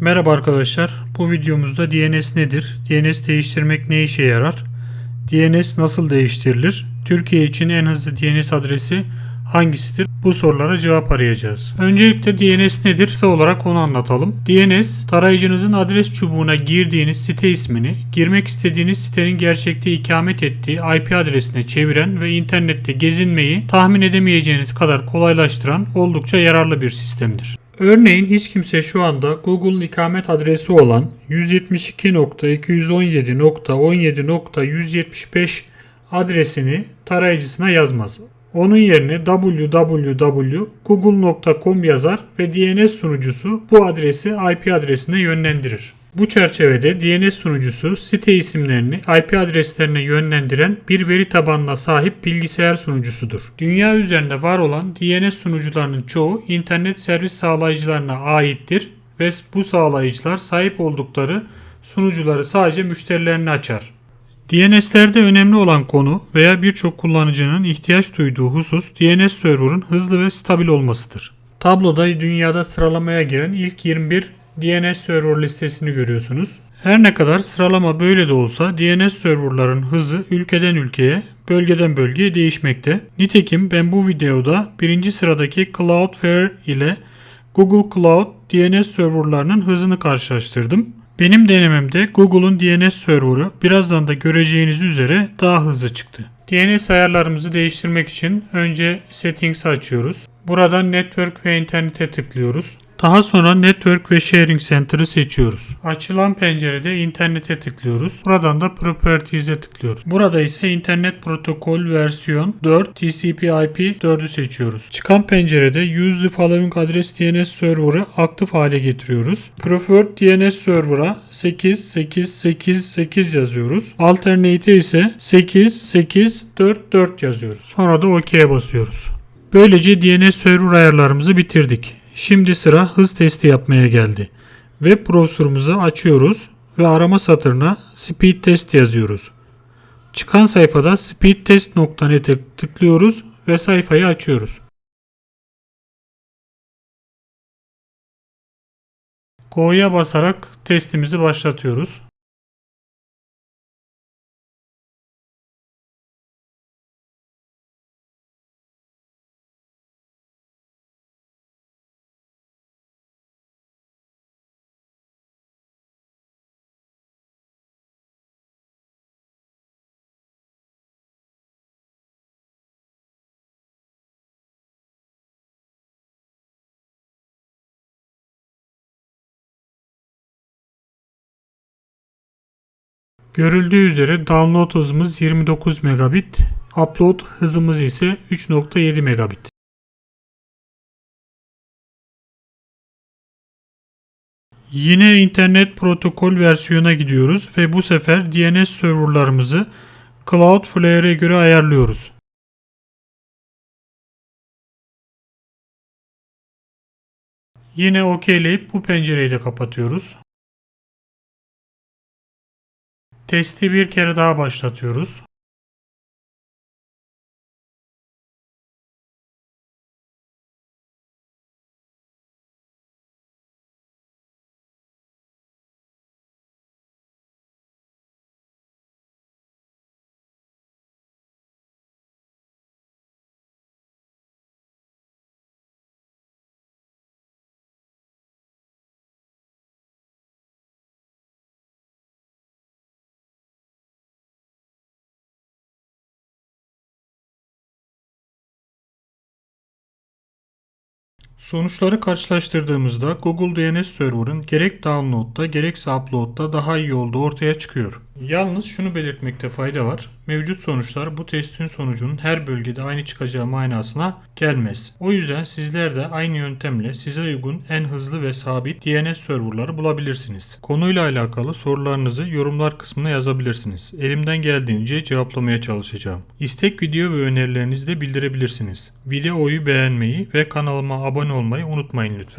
Merhaba arkadaşlar. Bu videomuzda DNS nedir? DNS değiştirmek ne işe yarar? DNS nasıl değiştirilir? Türkiye için en hızlı DNS adresi hangisidir? Bu sorulara cevap arayacağız. Öncelikle DNS nedir? Kısa olarak onu anlatalım. DNS, tarayıcınızın adres çubuğuna girdiğiniz site ismini, girmek istediğiniz sitenin gerçekte ikamet ettiği IP adresine çeviren ve internette gezinmeyi tahmin edemeyeceğiniz kadar kolaylaştıran oldukça yararlı bir sistemdir. Örneğin hiç kimse şu anda Google'un ikamet adresi olan 172.217.17.175 adresini tarayıcısına yazmaz. Onun yerine www.google.com yazar ve DNS sunucusu bu adresi IP adresine yönlendirir. Bu çerçevede DNS sunucusu site isimlerini IP adreslerine yönlendiren bir veri tabanına sahip bilgisayar sunucusudur. Dünya üzerinde var olan DNS sunucularının çoğu internet servis sağlayıcılarına aittir ve bu sağlayıcılar sahip oldukları sunucuları sadece müşterilerine açar. DNS'lerde önemli olan konu veya birçok kullanıcının ihtiyaç duyduğu husus DNS server'ın hızlı ve stabil olmasıdır. Tabloda dünyada sıralamaya giren ilk 21 DNS server listesini görüyorsunuz. Her ne kadar sıralama böyle de olsa DNS serverların hızı ülkeden ülkeye, bölgeden bölgeye değişmekte. Nitekim ben bu videoda birinci sıradaki Cloudflare ile Google Cloud DNS serverlarının hızını karşılaştırdım. Benim denememde Google'un DNS serverı birazdan da göreceğiniz üzere daha hızlı çıktı. DNS ayarlarımızı değiştirmek için önce Settings'i açıyoruz. Buradan Network ve İnternet'e tıklıyoruz. Daha sonra Network ve Sharing Center'ı seçiyoruz. Açılan pencerede internete tıklıyoruz. Buradan da Properties'e tıklıyoruz. Burada ise internet protokol versiyon 4 TCP/IP 4'ü seçiyoruz. Çıkan pencerede Use the following address DNS server'ı aktif hale getiriyoruz. Preferred DNS server'a 8888 yazıyoruz. Alternate ise 8844 yazıyoruz. Sonra da OK'ye basıyoruz. Böylece DNS server ayarlarımızı bitirdik. Şimdi sıra hız testi yapmaya geldi. Web browser'ımızı açıyoruz ve arama satırına speed test yazıyoruz. Çıkan sayfada speedtest.net'e tıklıyoruz ve sayfayı açıyoruz. Go'ya basarak testimizi başlatıyoruz. Görüldüğü üzere download hızımız 29 megabit, upload hızımız ise 3.7 megabit. Yine internet protokol versiyona gidiyoruz ve bu sefer DNS serverlarımızı Cloudflare'e göre ayarlıyoruz. Yine okeyleyip bu pencereyi de kapatıyoruz. Testi bir kere daha başlatıyoruz. Sonuçları karşılaştırdığımızda Google DNS Server'ın gerek download'da gerekse upload'da daha iyi olduğu ortaya çıkıyor. Yalnız şunu belirtmekte fayda var. Mevcut sonuçlar bu testin sonucunun her bölgede aynı çıkacağı manasına gelmez. O yüzden sizler de aynı yöntemle size uygun en hızlı ve sabit DNS serverları bulabilirsiniz. Konuyla alakalı sorularınızı yorumlar kısmına yazabilirsiniz. Elimden geldiğince cevaplamaya çalışacağım. İstek video ve önerilerinizi de bildirebilirsiniz. Videoyu beğenmeyi ve kanalıma abone olmayı unutmayın lütfen.